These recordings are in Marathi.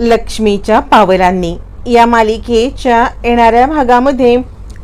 लक्ष्मीच्या पावलांनी. या मालिकेच्या येणाऱ्या भागामध्ये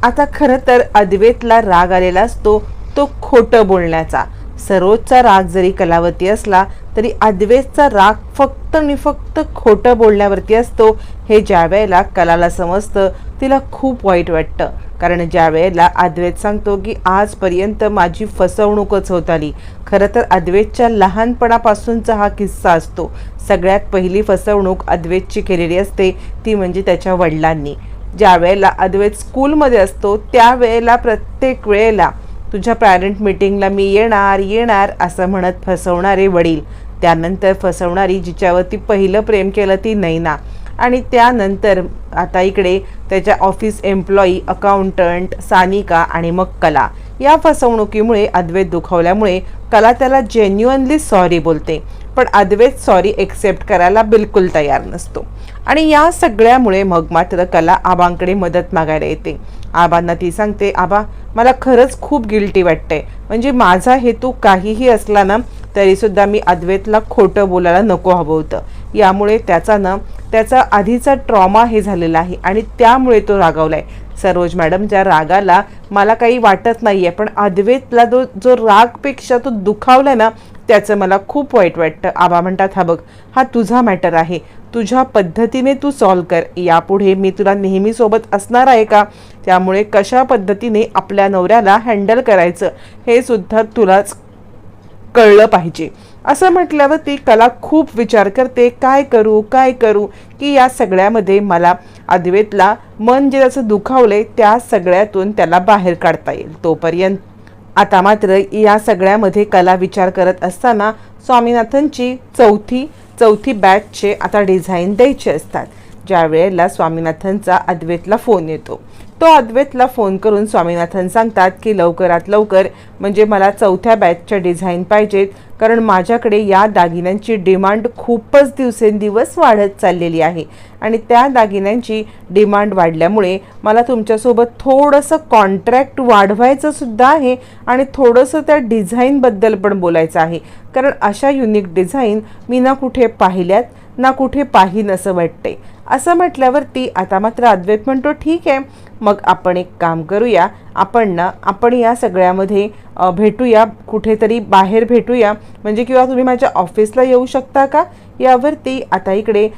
आता खरं तर अद्वेतला राग आलेला असतो तो खोटं बोलण्याचा. सरोजचा राग जरी कलावती असला तरी अद्वैतचा राग फक्त आणि फक्त खोटं बोलण्यावरती असतो हे ज्या वेळेला कलाला समजतं तिला खूप वाईट वाटतं. कारण ज्या वेळेला अद्वैत सांगतो की आजपर्यंत माझी फसवणूकच होत आली. खरं तर अद्वैतच्या लहानपणापासूनचा हा किस्सा असतो. सगळ्यात पहिली फसवणूक अद्वैतची केलेली असते ती म्हणजे त्याच्या वडिलांनी. ज्या वेळेला अद्वैत स्कूलमध्ये असतो त्यावेळेला प्रत्येक वेळेला तुझ्या पॅरेंट मिटिंगला मी येणार येणार असं म्हणत फसवणारे वडील. त्यानंतर फसवणारी जिच्यावरती पहिलं प्रेम केलं ती नैना. आणि त्यानंतर आता इकडे त्याच्या ऑफिस एम्प्लॉई अकाउंटंट सानिका आणि मग कला. या फसवणुकीमुळे अद्वैत दुखावल्यामुळे कला त्याला जेन्युअनली सॉरी बोलते. पण अद्वैत सॉरी एक्सेप्ट करायला बिलकुल तयार नसतो. आणि या सगळ्यामुळे मग मात्र कला आबांकडे मदत मागायला येते. आबांना ती सांगते आबा मला खरंच खूप गिल्टी वाटतंय. म्हणजे माझा हेतू काहीही असला ना तरीसुद्धा मी अद्वैतला खोटं बोलायला नको हवं होतं. यामुळे त्याचा ना त्याचा आधीचा ट्रॉमा हे झालेला आहे आणि त्यामुळे तो रागावलाय. सरोज मॅडमच्या रागाला मला काही वाटत नाही आहे पण अद्वैतला जो जो रागपेक्षा तो दुखावलाय ना त्याचं मला खूप वाईट वाटतं. आबा म्हणतात हा बघ हा तुझा मॅटर आहे. तुझ्या पद्धतीने तू सॉल्व कर. यापुढे मी तुला नेहमी सोबत असणार आहे का? त्यामुळे कशा पद्धतीने आपल्या नवऱ्याला हँडल करायचं? हे सुद्धा तुलाच कळलं पाहिजे. असं म्हटल्यावर ती कला खूप विचार करते काय करू काय करू? की या सगळ्यामध्ये मला अद्वैतला मन जे त्याचं आहे त्या सगळ्यातून त्याला बाहेर काढता येईल. तोपर्यंत आता मात्र या सगळ्यामध्ये कला विचार करत असताना स्वामीनाथनची चौथी चौथी बॅचचे आता डिझाईन द्यायचे असतात. ज्या वेळेला स्वामीनाथनचा अद्वैतला फोन येतो. तो अद्वैतला फोन करून स्वामीनाथन सांगतात की लवकरात लवकर म्हणजे मला चौथ्या बॅचच्या डिझाईन पाहिजेत कारण माझ्याकडे या दागिन्यांची डिमांड खूपच दिवसेंदिवस वाढत चाललेली आहे. आणि त्या दागिन्यांची डिमांड वाढल्यामुळे मला तुमच्यासोबत थोडंसं कॉन्ट्रॅक्ट वाढवायचं सुद्धा आहे आणि थोडंसं त्या डिझाईनबद्दल पण बोलायचं आहे. कारण अशा युनिक डिझाईन मी ना कुठे पाहिल्यात ना कुठे पाहीन असं वाटते असं म्हटल्यावरती आता मात्र अद्वैत म्हणतो ठीक आहे मग आपण एक काम करूया. आपण ना आपण या सगळ्यामध्ये भेटूया कुठेतरी बाहेर भेटूया. म्हणजे किंवा तुम्ही माझ्या ऑफिसला येऊ शकता का? यावरती आता इकडे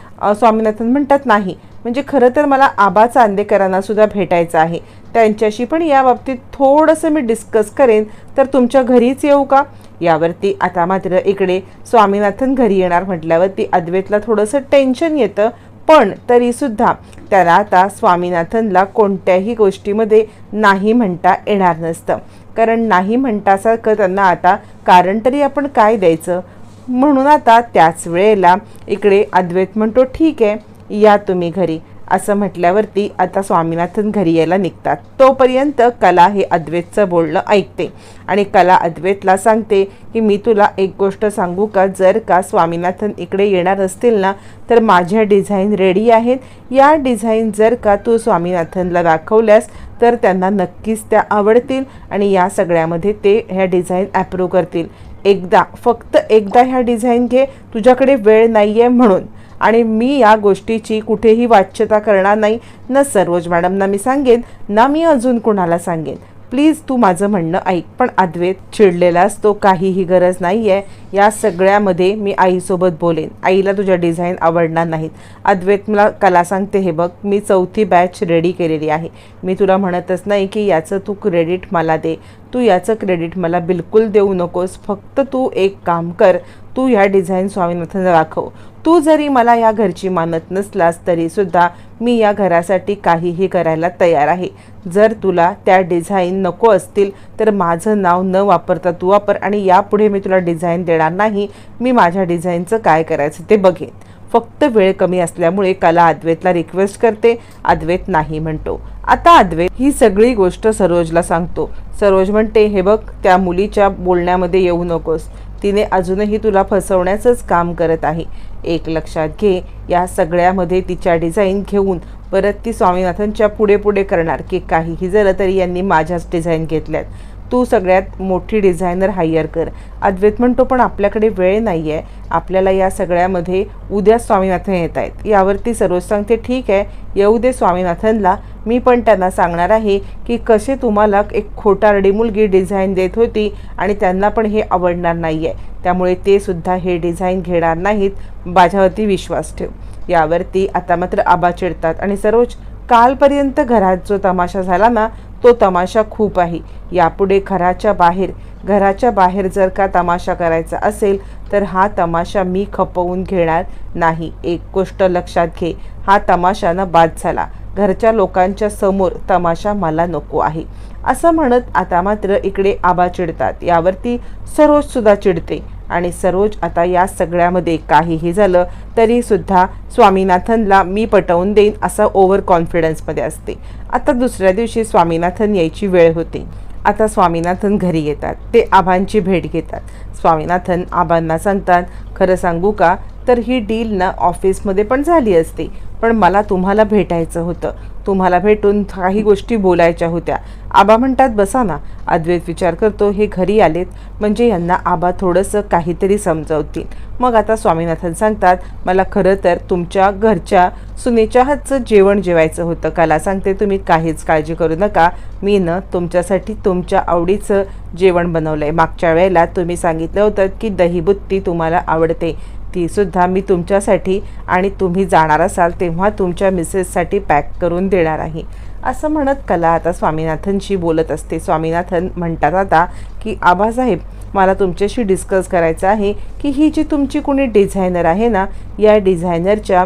स्वामीनाथन म्हणतात नाही. म्हणजे खरं तर मला आबा चांदेकरांना सुद्धा भेटायचं आहे. त्यांच्याशी पण या बाबतीत थोडंसं मी डिस्कस करेन. तर तुमच्या घरीच येऊ का? यावरती आता मात्र इकडे स्वामीनाथन घरी येणार म्हटल्यावरती अद्वैतला थोडंसं टेन्शन येतं. पण तरीसुद्धा त्याला आता स्वामीनाथनला कोणत्याही गोष्टीमध्ये नाही म्हणता येणार नसतं. कारण नाही म्हणतासारखं त्यांना आता कारण तरी आपण काय द्यायचं? म्हणून आता त्याच वेळेला इकडे अद्वैत म्हणतो ठीक आहे या तुम्ही घरी. असं म्हटल्यावरती आता स्वामीनाथन घरी यायला निघतात. तोपर्यंत कला हे अद्वैतचं बोलणं ऐकते. आणि कला अद्वैतला सांगते की मी तुला एक गोष्ट सांगू का? जर का स्वामीनाथन इकडे येणार असतील ना तर माझ्या डिझाईन रेडी आहेत. या डिझाईन जर का तू स्वामीनाथनला दाखवल्यास तर त्यांना नक्कीच त्या आवडतील आणि या सगळ्यामध्ये ते ह्या डिझाईन ॲप्रूव्ह करतील. एकदा फक्त एकदा ह्या डिझाईन घे. तुझ्याकडे वेळ नाही आहे म्हणून. आणि मी या गोष्टीची कुठेही वाच्यता करणार नाही. न सरोज मॅडमना मी सांगेन ना मी अजून कुणाला सांगेन. प्लीज तू माझं म्हणणं ऐक पण अद्वैत चिडलेला असतो काहीही गरज नाही आहे या सगळ्यामध्ये मी आईसोबत बोलेन. आईला तुझ्या डिझाईन आवडणार नाहीत. अद्वैत मला कला सांगते हे बघ मी चौथी बॅच रेडी केलेली आहे. मी तुला म्हणतच नाही की याचं तू क्रेडिट मला दे. तू याचं क्रेडिट मला बिलकुल देऊ नकोस. फक्त तू एक काम कर. तू ह्या डिझाईन स्वामीनाथन दाखव तू जरी मला या घरची मानत नसलास तरीसुद्धा मी या घरासाठी काहीही करायला तयार आहे. जर तुला त्या डिझाईन नको असतील तर माझं नाव न वापरता तू वापर आणि यापुढे मी तुला डिझाईन देणार नाही. मी माझ्या डिझाईनचं काय करायचं ते बघेन. फक्त वेळ कमी असल्यामुळे कला अद्वैतला रिक्वेस्ट करते. अद्वैत नाही म्हणतो. आता अद्वैत ही सगळी गोष्ट सरोजला सांगतो. सरोज म्हणते हे बघ त्या मुलीच्या बोलण्यामध्ये येऊ नकोस. तिने अजूनही तुला फसवण्याचंच काम करत आहे. एक लक्षात घे. या सगळ्यामध्ये तिच्या डिझाईन घेऊन परत ती स्वामीनाथनच्या पुढे पुढे करणार की काहीही झालं तरी यांनी माझ्याच डिझाईन घेतल्यात. तू सगळ्यात मोठी डिझायनर हायर कर. अद्वैत म्हणतो पण आपल्याकडे वेळ नाही आहे आपल्याला या सगळ्यामध्ये उद्या स्वामीनाथन येत आहेत. यावरती सरोज सांगते ठीक आहे येऊ दे स्वामीनाथनला. मी पण त्यांना सांगणार आहे की कसे तुम्हाला एक खोटारडी मुलगी डिझाईन देत होती आणि त्यांना पण हे आवडणार नाही आहे त्यामुळे ते सुद्धा हे डिझाईन घेणार नाहीत माझ्यावरती विश्वास ठेव. यावरती आता मात्र आबा चिडतात आणि सरोज कालपर्यंत घरात जो तमाशा झाला ना तो तमाशा खूप आहे. यापुढे घराच्या बाहेर घराच्या बाहेर जर का तमाशा करायचा असेल तर हा तमाशा मी खपवून घेणार नाही. एक गोष्ट लक्षात घे हा तमाशानं बाद झाला. घरच्या लोकांच्या समोर तमाशा मला नको आहे. असं म्हणत आता मात्र इकडे आबा चिडतात. यावरती सरोज सुद्धा चिडते. आणि सरोज आता या सगळ्यामध्ये काहीही झालं तरीसुद्धा स्वामीनाथनला मी पटवून देईन असा ओव्हर कॉन्फिडन्समध्ये असते. आता दुसऱ्या दिवशी स्वामीनाथन यायची वेळ होते. आता स्वामीनाथन घरी येतात. ते आबांची भेट घेतात. स्वामीनाथन आबांना सांगतात खरं सांगू का? तर ही डील ना ऑफिसमध्ये पण झाली असते. पण मला तुम्हाला भेटायचं होतं. तुम्हाला भेटून काही गोष्टी बोलायच्या होत्या. आबा म्हणतात बसा ना. अद्वैत विचार करतो हे घरी आलेत. म्हणजे यांना आबा थोडंसं काहीतरी समजवतील. मग आता स्वामीनाथन सांगतात मला खरं तर तुमच्या घरच्या सुनेच्या हातचं जेवण जेवायचं होतं. कला सांगते तुम्ही काहीच काळजी करू नका. मी न तुमच्यासाठी तुमच्या आवडीचं जेवण बनवलं आहे मागच्या वेळेला तुम्ही सांगितलं होतं की दहीबुत्ती तुम्हाला आवडते. तीसुद्धा मी तुमच्यासाठी आणि तुम्ही जाणार असाल तेव्हा तुमच्या मिसेससाठी पॅक करून देणार आहे. असं म्हणत कला आता स्वामीनाथनशी बोलत असते. स्वामीनाथन म्हणतात आता की आबासाहेब मला तुमच्याशी डिस्कस करायचं आहे की ही जी तुमची कोणी डिझायनर आहे ना या डिझायनरच्या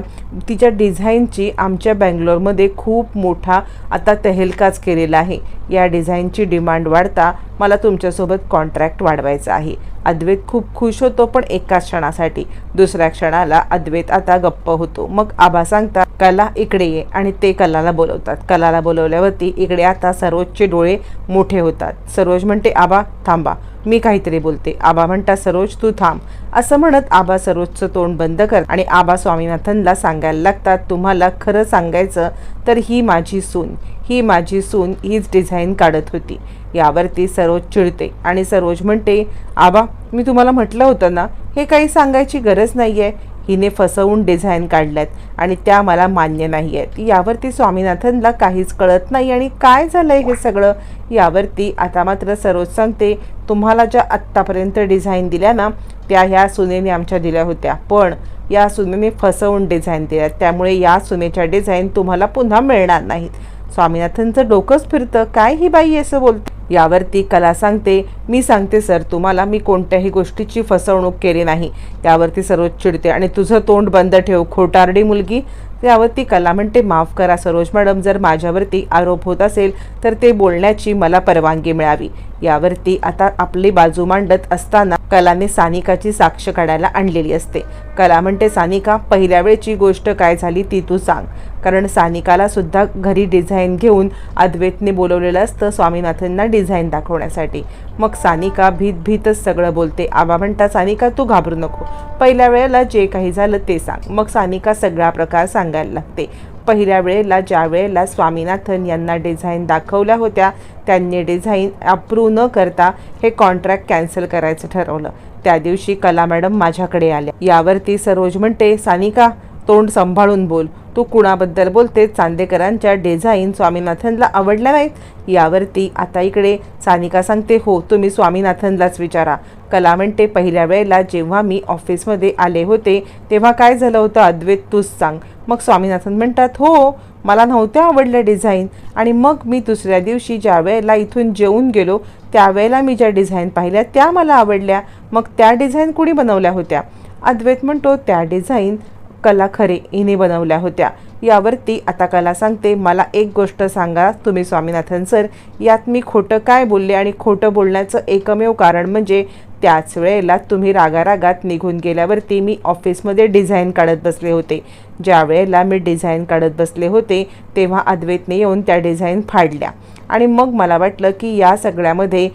तिच्या डिझाईनची आमच्या बँगलोरमध्ये खूप मोठा आता तहेलकाच केलेला आहे. या डिझाईनची डिमांड वाढता मला तुमच्यासोबत कॉन्ट्रॅक्ट वाढवायचा आहे. अद्वैत खूप खुश होतो पण एकाच क्षणासाठी. दुसऱ्या क्षणाला अद्वैत आता गप्प होतो. मग आबा सांगता कला इकडे ये आणि ते कलाला बोलवतात. कलाला बोलवल्यावरती इकडे आता सरोजचे डोळे मोठे होतात. सरोज म्हणते आबा थांबा. मी काहीतरी बोलते. आबा म्हणता सरोज तू थांब. असं म्हणत आबा सरोजचं तोंड बंद कर आणि आबा स्वामीनाथनला सांगायला लागतात तुम्हाला खरं सांगायचं तर ही माझी सून. ही माझी सून हीच डिझाईन काढत होती. यावरती सरोज चिडते आणि सरोज म्हणते आबा मी तुम्हाला म्हटलं होतं ना हे काही सांगायची गरज नाही आहे हिने फसवून डिझाईन काढल्यात आणि त्या मला मान्य नाही आहेत यावरती स्वामीनाथनला काहीच कळत नाही आणि काय झालं आहे हे सगळं? यावरती आता मात्र सरोज सांगते तुम्हाला ज्या आत्तापर्यंत डिझाईन दिल्या ना त्या ह्या सुनेने आमच्या दिल्या होत्या. पण या सुनेने फसवून डिझाईन दिल्या त्यामुळे या सुनेच्या डिझाईन तुम्हाला पुन्हा मिळणार नाहीत. स्वामीनाथनचं डोकंच फिरतं. काय ही बाई असं बोलते? यावरती कला सांगते मी सांगते सर तुम्हाला मी कोणत्याही गोष्टीची फसवणूक केली नाही. त्यावरती सरोज चिडते आणि तुझं तोंड बंद ठेव खोटारडी मुलगी. त्यावरती कला म्हणते माफ करा सरोज मॅडम जर माझ्यावरती आरोप होत असेल तर ते बोलण्याची मला परवानगी मिळावी. यावरती आता आपली बाजू मांडत असताना कलाने सानिकाची साक्ष काढायला आणलेली असते. कला म्हणते सानिका पहिल्या वेळची गोष्ट काय झाली ती तू सांग. कारण सानिकाला सुद्धा घरी डिझाईन घेऊन अद्वैतने बोलवलेलं असतं स्वामीनाथांना डिझाईन दाखवण्यासाठी. मग सानिका भीत भीतच सगळं बोलते. आबा म्हणता सानिका तू घाबरू नको. पहिल्या वेळेला जे काही झालं ते सांग. मग सानिका सगळा प्रकार सांगायला लागते. पहिल्या वेळेला ज्या वेळेला स्वामीनाथन यांना डिझाईन दाखवल्या होत्या त्यांनी डिझाईन अप्रूव्ह न करता हे कॉन्ट्रॅक्ट कॅन्सल करायचं ठरवलं. त्या दिवशी कला मॅडम माझ्याकडे आल्या. यावरती सरोज म्हणते सानिका तोंड सांभाळून बोल. तू कुणाबद्दल बोलते? चांदेकरांच्या डिझाईन स्वामीनाथनला आवडल्या नाहीत. यावरती आता इकडे सानिका सांगते हो तुम्ही स्वामीनाथनलाच विचारा. कला म्हणते पहिल्या वेळेला जेव्हा मी ऑफिसमध्ये आले होते तेव्हा काय झालं होतं? अद्वैत तूच सांग. मग स्वामीनाथन म्हणतात हो मला नव्हत्या आवडल्या डिझाईन आणि मग मी दुसऱ्या दिवशी ज्या वेळेला इथून जेवून गेलो त्यावेळेला मी ज्या डिझाईन पाहिल्या त्या मला आवडल्या. मग त्या डिझाईन कुणी बनवल्या होत्या? अद्वैत म्हणतो त्या डिझाईन कला खरे हिने बनवल्या होत्या. यावरती आता कला सांगते. मला एक गोष्ट सांगा तुम्ही स्वामीनाथन सर. यात मी खोटं काय बोलले आणि खोटं बोलण्याचं एकमेव कारण म्हणजे त्याच वेळेला तुम्ही रागारागात निघून गेल्यावरती मी ऑफिसमध्ये डिझाईन काढत बसले होते. ज्या वेळेला मी डिझाईन काढत बसले होते तेव्हा अद्वैतने येऊन त्या डिझाईन फाडल्या. आणि मग मला वाटलं की या सगळ्यामध्ये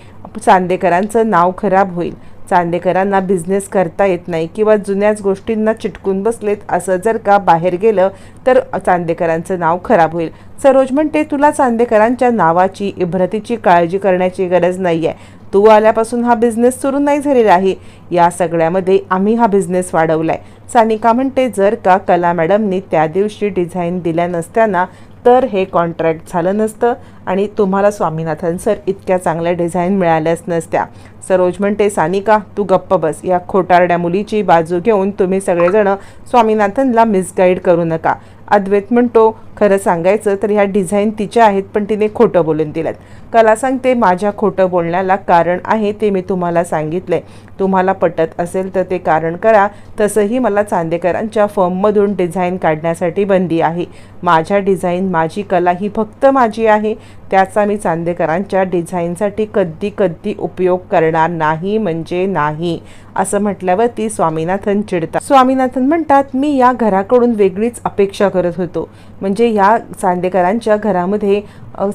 चांदेकरांचं नाव खराब होईल. चांदेकरांना बिझनेस करता येत नाही किंवा जुन्याच गोष्टींना चिटकून बसलेत असं जर का बाहेर गेलं तर चांदेकरांचं नाव खराब होईल. सरोज म्हणते तुला चांदेकरांच्या नावाची इब्रतीची काळजी करण्याची गरज नाही आहे तू आल्यापासून हा बिझनेस सुरू नाही झालेला आहे. या सगळ्यामध्ये आम्ही हा बिझनेस वाढवला आहे सानिका म्हणते जर का कला मॅडमनी त्या दिवशी डिझाईन दिल्या नसत्याना तर हे कॉन्ट्रॅक्ट झालं नसतं आणि तुम्हाला स्वामीनाथन सर इतक्या चांगल्या डिझाईन मिळाल्याच नसत्या. सरोज म्हणते सानिका तू गप्प बस. या खोटारड्या मुलीची बाजू घेऊन तुम्ही सगळेजण स्वामीनाथनला मिसगाईड करू नका. अद्वैत म्हणतो खरं सांगायचं तर ह्या डिझाईन तिच्या आहेत पण तिने खोटं बोलून दिल्यात. कला सांगते माझ्या खोटं बोलण्याला कारण आहे ते मी तुम्हाला सांगितलं आहे तुम्हाला पटत असेल तर ते कारण करा. तसंही मला चांदेकरांच्या फर्ममधून डिझाईन काढण्यासाठी बंदी आहे. माझ्या डिझाईन माझी कला ही फक्त माझी आहे. त्याचा मी चांदेकरांच्या डिझाईनसाठी कधी कधी उपयोग करणार नाही म्हणजे नाही असं म्हटल्यावरती स्वामीनाथन चिडतात. स्वामीनाथन म्हणतात मी या घराकडून वेगळीच अपेक्षा करत होतो. म्हणजे या चांदेकरांच्या घरामध्ये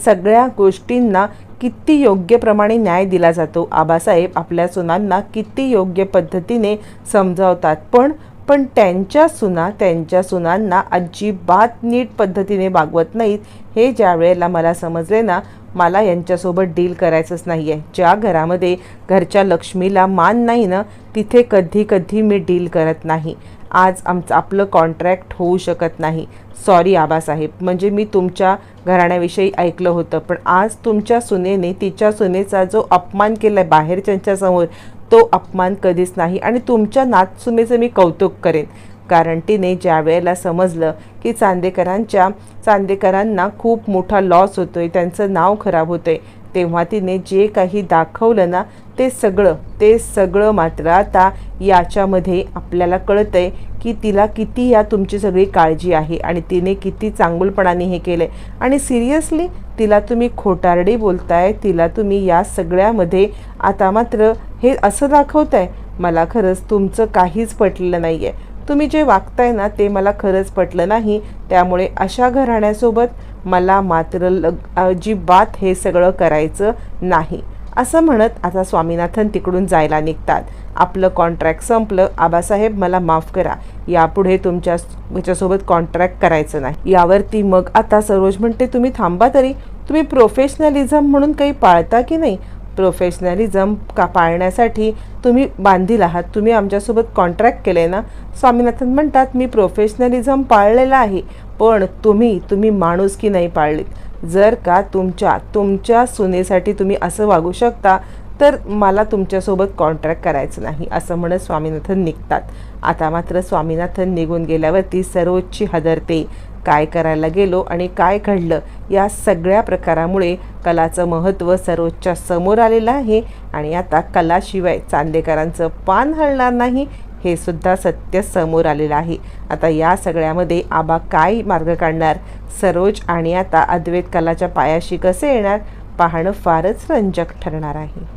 सगळ्या गोष्टींना किती योग्य प्रमाणे न्याय दिला जातो. आबासाहेब आपल्या सुनांना किती योग्य पद्धतीने समजावतात. पण पण त्यांच्या सुना त्यांच्या सुनांना अजिबात नीट पद्धतीने वागवत नाहीत. हे ज्या वेळेला मला समजले ना मला यांच्यासोबत डील करायचंच नाही आहे ज्या घरामध्ये घरच्या लक्ष्मीला मान नाही ना तिथे कधी कधी मी डील करत नाही. आज आमचं आपलं कॉन्ट्रॅक्ट होऊ शकत नाही. सॉरी आबासाहेब म्हणजे मी तुमच्या घराण्याविषयी ऐकलं होतं पण आज तुमच्या सुनेने तिच्या सुनेचा जो अपमान केला आहे बाहेरच्यांच्यासमोर तो अपमान कधीच नाही आणि तुमच्या नातसुमेचं मी कौतुक करेन. कारण तिने ज्या वेळेला समजलं की चांदेकरांच्या चांदेकरांना खूप मोठा लॉस होतो आहे त्यांचं नाव खराब होतं आहे तेव्हा तिने जे काही दाखवलं ना ते सगळं ते सगळं मात्र आता याच्यामध्ये आपल्याला कळतंय की तिला किती या तुमची सगळी काळजी आहे आणि तिने किती चांगुलपणाने हे केलं आहे आणि सिरियसली तिला तुम्ही खोटारडी बोलताय तिला तुम्ही या सगळ्यामध्ये आता मात्र हे असं दाखवताय मला खरंच तुमचं काहीच पटलेलं नाही आहे तुम्ही जे वागताय ना ते मला खरंच पटलं नाही. त्यामुळे अशा घराण्यासोबत मला मात्र लग अजिबात हे सगळं करायचं नाही. असं म्हणत आता स्वामीनाथन तिकडून जायला निघतात. आपलं कॉन्ट्रॅक्ट संपलं. आबासाहेब मला माफ करा. यापुढे तुमच्या ह्याच्यासोबत कॉन्ट्रॅक्ट करायचं नाही. यावरती मग आता सरोज म्हणते तुम्ही थांबा तरी. तुम्ही प्रोफेशनलिझम म्हणून काही पाळता की नाही? प्रोफेशनलिझम का पाळण्यासाठी तुम्ही बांधील आहात? तुम्ही आमच्यासोबत कॉन्ट्रॅक्ट केले ना? स्वामीनाथन म्हणतात मी प्रोफेशनलिझम पाळलेला आहे पण तुम्ही तुम्ही माणूस की नाही पाळलीत? जर का तुमच्या तुमच्या सुनेसाठी तुम्ही असं वागू शकता तर मला तुमच्यासोबत कॉन्ट्रॅक्ट करायचं नाही असं म्हणत स्वामीनाथन निघतात. आता मात्र स्वामीनाथन निघून गेल्यावरती सर्वोच्ची हदरते काय करायला गेलो आणि काय घडलं या सगळ्या प्रकारामुळे कलाचं महत्त्व सर्वोच्च्या समोर आलेलं आहे. आणि आता कलाशिवाय चांदेकरांचं पान हलणार नाही हे सुद्धा सत्य समोर आलेलं आहे. आता या सगळ्यामध्ये आबा काय मार्ग काढणार? सरोज आणि आता अद्वैत कलाच्या पायाशी कसे येणार? पाहणं फारच रंजक ठरणार आहे.